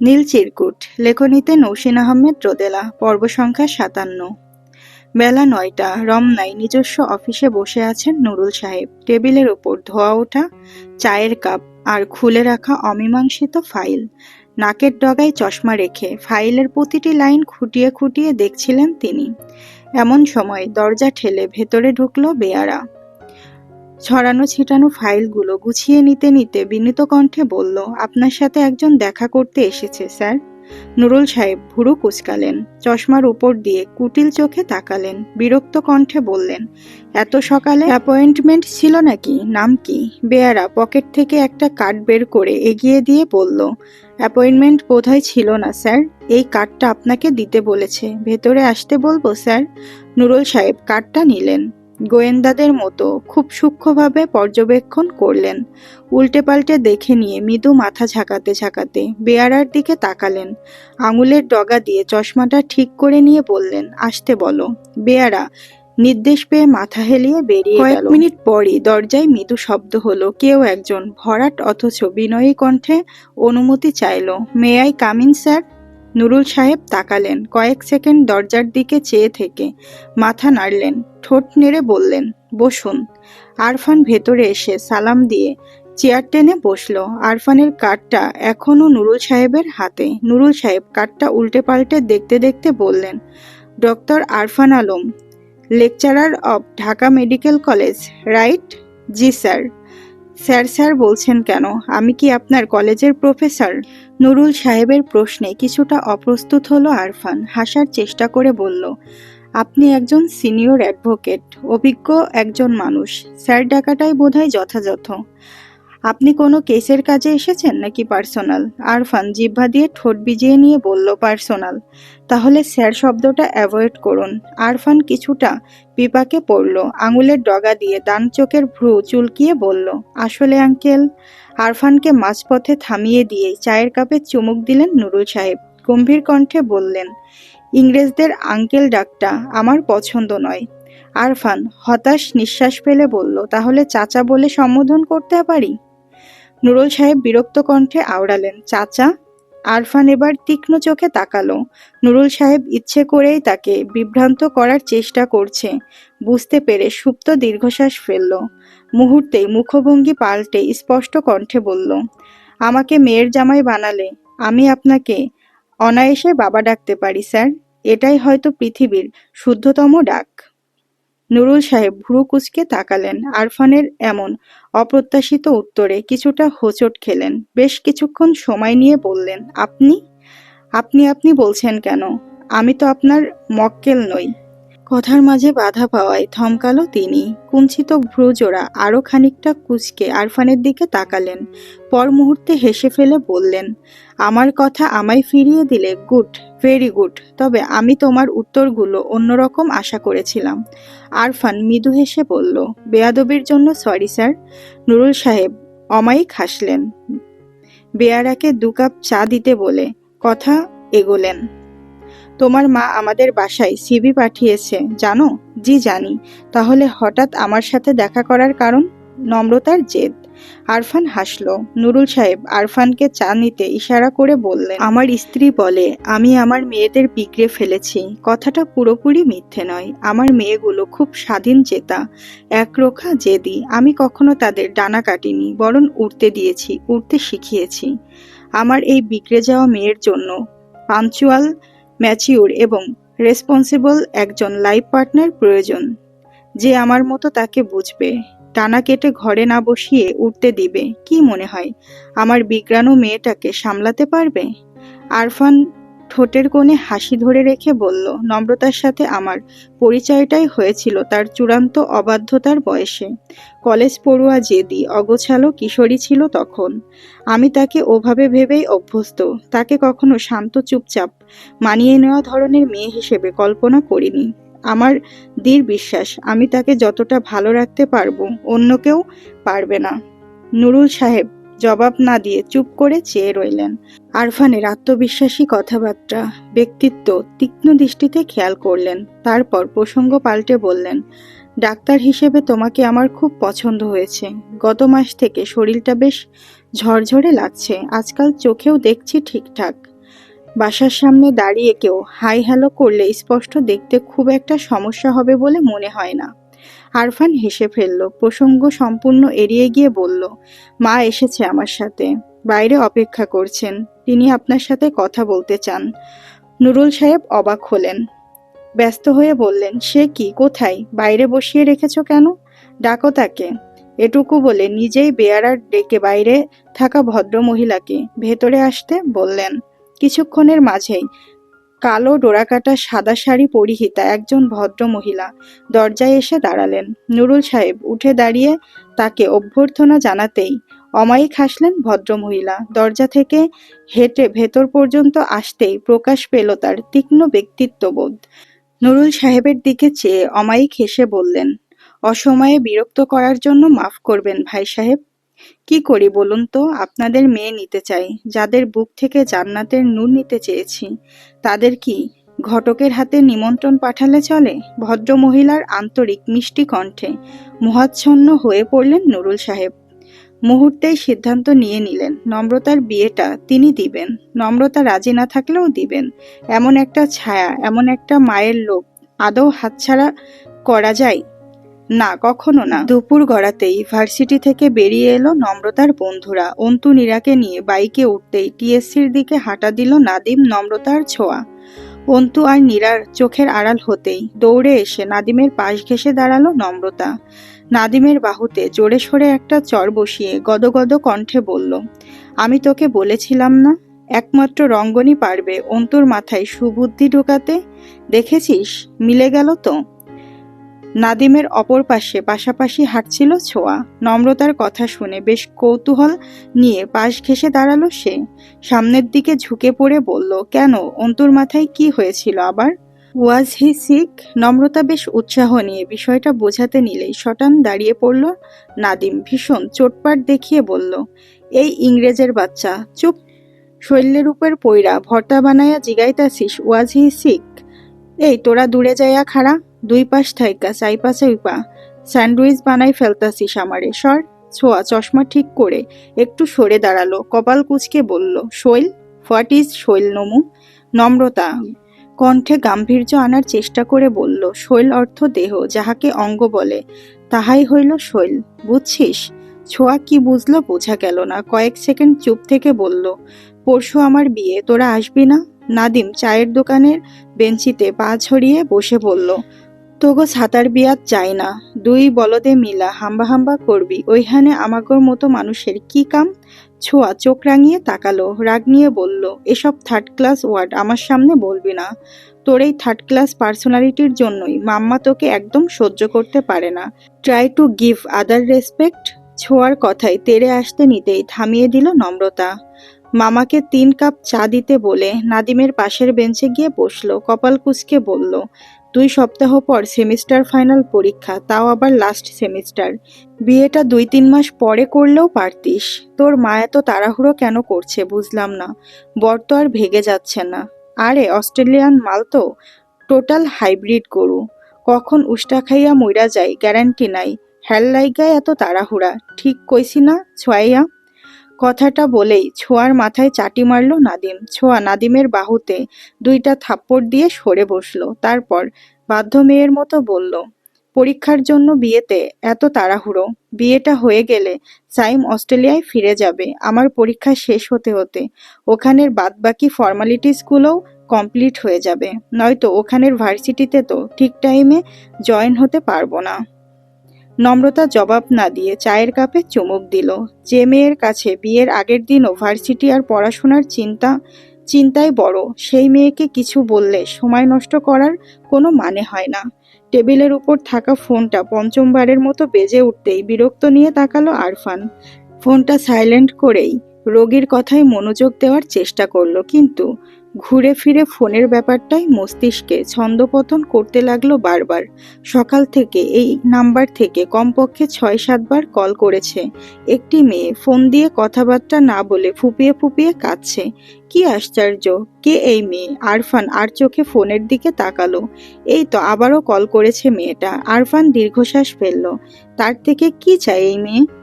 নীল চিরকুট, লেখনীতে নৌসিন আহমেদ রোদেলা, পর্ব সংখ্যা সাতান্ন। বেলা নয়টা, রমনায় নিজস্ব অফিসে বসে আছেন নুরুল সাহেব। টেবিলের ওপর ধোয়া ওঠা, চায়ের কাপ আর খুলে রাখা অমীমাংসিত ফাইল। নাকের ডগায় চশমা রেখে ফাইলের প্রতিটি লাইন খুঁটিয়ে খুঁটিয়ে দেখছিলেন তিনি। এমন সময় দরজা ঠেলে ভেতরে ঢুকলো বেয়ারা। ছড়ানো ছিটানো ফাইলগুলো গুছিয়ে নিতে নিতে বিনীত কণ্ঠে বলল, আপনার সাথে একজন দেখা করতে এসেছে, স্যার। নুরুল সাহেব ভুরু কুচকালেন, চশমার উপর দিয়ে কুটিল চোখে তাকালেন, বিরক্ত কণ্ঠে বললেন, এত সকালে অ্যাপয়েন্টমেন্ট ছিল নাকি? নাম কি? বেয়ারা পকেট থেকে একটা কার্ড বের করে এগিয়ে দিয়ে বলল অ্যাপয়েন্টমেন্ট বোধহয় ছিল না, স্যার। এই কার্ডটা আপনাকে দিতে বলেছে। ভেতরে আসতে বলব, স্যার? নুরুল সাহেব কার্ডটা নিলেন। গোয়েন্দাদের মতো খুব সূক্ষ্মভাবে পর্যবেক্ষণ করলেন। উল্টে পাল্টে দেখে নিয়ে মৃদু মাথা ঝাঁকাতে ঝাঁকাতে বেয়ারার দিকে তাকালেন। আঙুলের ডগা দিয়ে চশমাটা ঠিক করে নিয়ে বললেন আসতে বলো। বেয়ারা নির্দেশ পেয়ে মাথা হেলিয়ে বেরিয়ে কয়েক মিনিট পরই দরজায় মৃদু শব্দ হলো। কেউ একজন ভরাট অথচ বিনয়ী কণ্ঠে অনুমতি চাইলো may I coming sir? Nurul সাহেব তাকালেন, কয়েক সেকেন্ড দরজার দিকে চেয়ে থেকে মাথা নাড়লেন, ঠোঁট নেড়ে বললেন, বসুন। আরফান ভেতরে এসে সালাম দিয়ে চেয়ার টেনে বসল। আরফানের কার্ডটা এখনও নুরুল সাহেবের হাতে। নুরুল সাহেব কার্ডটা উল্টে পাল্টে দেখতে দেখতে বললেন, doctor Arfan Alam, lecturer of Dhaka medical college, right? G sir. Sir sir বলছেন কেন? আমি কি আপনার কলেজের প্রফেসর? নুরুল সাহেবের প্রশ্নে কিছুটা অপ্রস্তুত হলো আরফান, হাসার চেষ্টা করে বলল, আপনি একজন সিনিয়র অ্যাডভোকেট, অভিজ্ঞ একজন মানুষ। স্যার ডাকাটাই বোধহয় যথাযথ। আপনি কোনো কেসের কাজে এসেছেন নাকি পার্সোনাল? আরফান জিহ্বা দিয়ে ঠোঁট ভিজিয়ে নিয়ে বলল, পার্সোনাল। তাহলে স্যার শব্দটা অ্যাভয়েড করুন। আরফান কিছুটা পিপাকে পড়ল, আঙুলের ডগা দিয়ে ডান চোখের ভ্রু চুলকিয়ে বলল, আসলে, আঙ্কেল? আরফানকে মাঝপথে থামিয়ে দিয়ে চায়ের কাপে চুমুক দিলেন নুরুল সাহেব। গম্ভীর কণ্ঠে বললেন, ইংরেজদের আঙ্কেল ডাকটা আমার পছন্দ নয়। আরফান হতাশ নিঃশ্বাস ফেলে বলল, তাহলে চাচা বলে সম্বোধন করতে পারি? নুরুল সাহেব বিরক্ত কণ্ঠে আওড়ালেন, চাচা, আরফান এবার তীক্ষ্ণ চোখে তাকালো। নুরুল সাহেব ইচ্ছে করেই তাকে বিভ্রান্ত করার চেষ্টা করছে। বুঝতে পেরে সুপ্ত দীর্ঘশ্বাস ফেলল। মুহূর্তেই মুখভঙ্গি পাল্টে স্পষ্ট কণ্ঠে বলল, আমাকে মেয়ের জামাই বানালে, আমি আপনাকে অনায়াসে বাবা ডাকতে পারি, স্যার। এটাই হয়তো পৃথিবীর শুদ্ধতম ডাক। নুরুল সাহেব ভুরু কুচকে তাকালেন। আরফানের এমন অপ্রত্যাশিত উত্তরে কিছুটা হোঁচট খেলেন। বেশ কিছুক্ষণ সময় নিয়ে বললেন, আপনি? আপনি আপনি বলছেন কেন? আমি তো আপনার মক্কেল নই। কথার মাঝে বাধা পাওয়ায় থমকালো তিনি। কুঞ্চিত ভ্রুজোড়া আরও খানিকটা কুচকে আরফানের দিকে তাকালেন। পর মুহূর্তে হেসে ফেলে বললেন, আমার কথা আমায় ফিরিয়ে দিলে গুড, ভেরি গুড। তবে আমি তোমার উত্তরগুলো অন্যরকম আশা করেছিলাম। আরফান মৃদু হেসে বলল, বেয়াদবির জন্য সরি, স্যার। নুরুল সাহেব, অমায়িক হাসলেন। বেয়ারাকে দু কাপ চা দিতে বলে কথা এগোলেন। তোমার মা আমাদের বাসায় সিবি পাঠিয়েছে, জানো? জি, জানি। তাহলে হঠাৎ আমার সাথে দেখা করার কারণ? নম্রতার জেদ। আরফান হাসলো। নুরুল সাহেব আরফানকে চা নিতে ইশারা করে বললেন, আমার স্ত্রী বলে, আমি আমার মেয়েদের বিগড়ে ফেলেছি। কথাটা পুরোপুরি মিথ্যে নয়। আমার মেয়েগুলো খুব স্বাধীন চেতা একরোখা জেদি। আমি কখনো তাদের ডানা কাটিনি, বরং উড়তে দিয়েছি, উড়তে শিখিয়েছি। আমার এই বিগড়ে যাওয়া মেয়ের জন্য পাঞ্চুয়াল ম্যাচিউর এবং রেসপন্সিবল একজন লাইফ পার্টনার প্রয়োজন। যে আমার মতো তাকে বুঝবে, টানা কেটে ঘরে না বসিয়ে উঠতে দিবে। কি মনে হয়, আমার বিগ্রানো মেয়েটাকে সামলাতে পারবে? আরফান ঠোঁটের কোণে হাসি ধরে রেখে বলল, নম্রতার সাথে আমার পরিচয়টাই হয়েছিল তার চূড়ান্ত অবাধ্যতার বয়সে। কলেজ পড়ুয়া জেদি, অগোছালো কিশোরী ছিল তখন। আমি তাকে ওভাবে ভেবেই অভ্যস্ত। তাকে কখনো শান্ত চুপচাপ মানিয়ে নেওয়া ধরনের মেয়ে হিসেবে কল্পনা করিনি। আমার দৃঢ় বিশ্বাস, আমি তাকে যতটা ভালো রাখতে পারব অন্য কেউ পারবে না। নুরুল সাহেব জবাব না দিয়ে চুপ করে চেয়ে রইলেন। আরফানের আত্মবিশ্বাসী কথাবার্তা, ব্যক্তিত্ব তীক্ষ্ণ দৃষ্টিতে খেয়াল করলেন। তারপর প্রসঙ্গ পাল্টে বললেন, ডাক্তার হিসেবে তোমাকে আমার খুব পছন্দ হয়েছে। গত মাস থেকে শরীরটা বেশ ঝরঝরে লাগছে। আজকাল চোখেও দেখছি ঠিকঠাক। বাসার সামনে দাঁড়িয়ে কেউ হাই হ্যালো করলে স্পষ্ট দেখতে খুব একটা সমস্যা হবে বলে মনে হয় না। আরফান হেসে ফেলল, প্রসঙ্গ সম্পূর্ণ এড়িয়ে গিয়ে বলল, মা এসেছে আমার সাথে, বাইরে অপেক্ষা করছেন, তিনি আপনার সাথে কথা বলতে চান। নুরুল সাহেব অবাক হলেন। ব্যস্ত হয়ে বললেন, সে কি, কোথায়, বাইরে বসিয়ে রেখেছ কেন? ডাকো তাকে। এটুকু বলে নিজেই বেয়ারার ডেকে বাইরে থাকা ভদ্র মহিলাকে ভেতরে আসতে বললেন। কিছুক্ষণের মাঝেই কালো ডোরাকাটা সাদা শাড়ি পরিহিতা একজন ভদ্র মহিলা। দরজায় এসে দাঁড়ালেন। নুরুল সাহেব উঠে দাঁড়িয়ে তাকে অভ্যর্থনা জানাতেই অমায়িক হাসলেন ভদ্রমহিলা দরজা থেকে হেঁটে ভেতর পর্যন্ত আসতেই প্রকাশ পেল তার তীক্ষ্ণ ব্যক্তিত্ববোধ। নুরুল সাহেবের দিকে চেয়ে অমায়িক হেসে বললেন, অসময়ে বিরক্ত করার জন্য মাফ করবেন ভাই সাহেব। কি করি বলুন তো? আপনাদের মেয়ে নিতে চাই, যাদের বুক থেকে জান্নাতের নূর নিতে চেয়েছি। তাদের কি ঘটকের হাতে নিমন্ত্রণ পাঠালে চলে? ভদ্র মহিলার আন্তরিক মিষ্টি কণ্ঠে মোহাচ্ছন্ন হয়ে পড়লেন নুরুল সাহেব। মুহূর্তেই সিদ্ধান্ত নিয়ে নিলেন, নম্রতার বিয়েটা তিনি দিবেন। নম্রতা রাজি না থাকলেও দিবেন। এমন একটা ছায়া, এমন একটা মায়ের লোক আদৌ হাতছাড়া করা যায়? না, কখনো না। দুপুর গড়াতেই ভার্সিটি থেকে বেরিয়ে এলো নম্রতার বন্ধুরা। অন্তু নীরাকে নিয়ে বাইকে উঠতেই টিএসসির দিকে হাঁটা দিল নাদিম নম্রতার ছোঁয়া। অন্তু আর নীরার চোখের আড়াল হতেই দৌড়ে এসে নাদিমের পাশ ঘেসে দাঁড়াল নম্রতা। নাদিমের বাহুতে জোরে সরে একটা চর বসিয়ে গদগদ কণ্ঠে বলল, আমি তোকে বলেছিলাম না, একমাত্র রঙ্গনই পারবে অন্তুর মাথায় সুবুদ্ধি ঢোকাতে। দেখেছিস, মিলে গেল তো? নাদিমের অপর পাশে পাশাপাশি হাঁটছিল ছোঁয়া। নম্রতার কথা শুনে বেশ কৌতূহল নিয়ে পাশ ঘেসে দাঁড়াল সে। সামনের দিকে ঝুঁকে পড়ে বলল, কেন? অন্তুর মাথায় কি হয়েছিল আবার? ওয়াজ হি সিক নম্রতা বেশ উৎসাহ নিয়ে বিষয়টা বোঝাতে নিলেই শটান দাঁড়িয়ে পড়ল নাদিম। ভীষণ চোটপাট দেখিয়ে বলল, এই ইংরেজের বাচ্চা, চুপ। শৈলের উপর পইরা ভর্তা বানাইয়া জিগাইতাছিস ওয়াজ হি সিক এই, তোরা দূরে যাইয়া খাড়া। দুই পাশ থাইকা চাইপা চাইপা স্যান্ডউইচ বানাই ফেলতাছিস আমারে, সর। ছোয়া, চশমা ঠিক করে একটু সরে দাঁড়াল। কপাল কুচকে বলল, শৈল, হোয়াট ইজ শৈল নমু? নম্রতা, কণ্ঠে গাম্ভীর্য আনার চেষ্টা করে বলল, শৈল অর্থ দেহ, যাহাকে অঙ্গ বলে, তাহাই হইল শৈল। বুঝছিস? ছোঁয়া কি বুঝলো বোঝা গেল না। কয়েক সেকেন্ড চুপ থেকে বলল, পরশু আমার বিয়ে, তোরা আসবি না? নাদিম চায়ের দোকানের বেঞ্চিতে পা ছড়িয়ে বসে বলল তোগো ছাতার বিয়াত চাই না, দুই বলদে মিলা, হাম্বা হাম্বা করবি। ওইখানে আমাগর মতো মানুষের কি কাম? ছোঁয়া চোখ রাঙিয়ে তাকালো, রাগ নিয়ে বলল, এসব থার্ড ক্লাস ওয়ার্ড আমার সামনে বলবি না। তোর এই থার্ড ক্লাস পার্সোনালিটির জন্যই মাম্মা তোকে একদম সহ্য করতে পারে না। Try to give other respect ছোঁয়ার কথায় তেরে আসতে নিতেই থামিয়ে দিল নম্রতা। মামাকে তিন কাপ চা দিতে বলে নাদিমের পাশের বেঞ্চে গিয়ে বসল, কপাল কুচকে বলল দুই সপ্তাহ পর সেমিস্টার ফাইনাল পরীক্ষা, তাও আবার লাস্ট সেমিস্টার বিয়েটা দুই তিন মাস পরে করলেও পারতিস। তোর মা এত তাড়াহুড়ো কেন করছে বুঝলাম না। বর তো আর ভেগে যাচ্ছে না। আরে, অস্ট্রেলিয়ান মাল তো? টোটাল হাইব্রিড গরু। কখন উষ্টা খাইয়া মইরা যায় গ্যারান্টি নাই। হেল লাইগায় এত তাড়াহুড়া। ঠিক কইছি না, ছোয়াইয়া? কথাটা বলেই ছোঁয়ার মাথায় চাটি মারল নাদিম। ছোঁয়া নাদিমের বাহুতে দুইটা থাপ্পড় দিয়ে সরে বসল। তারপর বাধ্য মেয়ের মতো বলল, পরীক্ষার জন্য বিয়েতে এত তাড়াহুড়ো। বিয়েটা হয়ে গেলে সাইম অস্ট্রেলিয়ায় ফিরে যাবে। আমার পরীক্ষা শেষ হতে হতে ওখানের বাদবাকি ফর্মালিটিসগুলোও কমপ্লিট হয়ে যাবে। নয়তো ওখানের ভার্সিটিতে তো ঠিক টাইমে জয়েন হতে পারব না। নম্রতা জবাব না দিয়ে চায়ের কাপে চুমুক দিল। যে মেয়ের কাছে বিয়ের আগের দিনও ভার্সিটি আর পড়াশোনার চিন্তা চিন্তায় বড়, সেই মেয়েকে কিছু বললে সময় নষ্ট করার কোনো মানে হয় না। টেবিলের উপর থাকা ফোনটা পঞ্চমবারের মতো বেজে উঠতেই বিরক্ত নিয়ে তাকালো আরফান। ফোনটা সাইলেন্ট করেই রোগীর কথায় মনোযোগ দেওয়ার চেষ্টা করল, কিন্তু ঘুরে ফিরে ফোনের ব্যাপারটাই মস্তিষ্কে ছন্দপতন করতে লাগল বারবার। সকাল থেকে এই নাম্বার থেকে কমপক্ষে ছয় সাতবার কল করেছে। একটি মেয়ে ফোন দিয়ে কথাবার্তা না বলে ফুপিয়ে ফুপিয়ে কাঁদছে। কি আশ্চর্য, কে এই মেয়ে? আরফান আর চোখে ফোনের দিকে তাকালো। এই তো আবারও কল করেছে মেয়েটা। আরফান দীর্ঘশ্বাস ফেলল। তার থেকে কি চাই এই মেয়ে?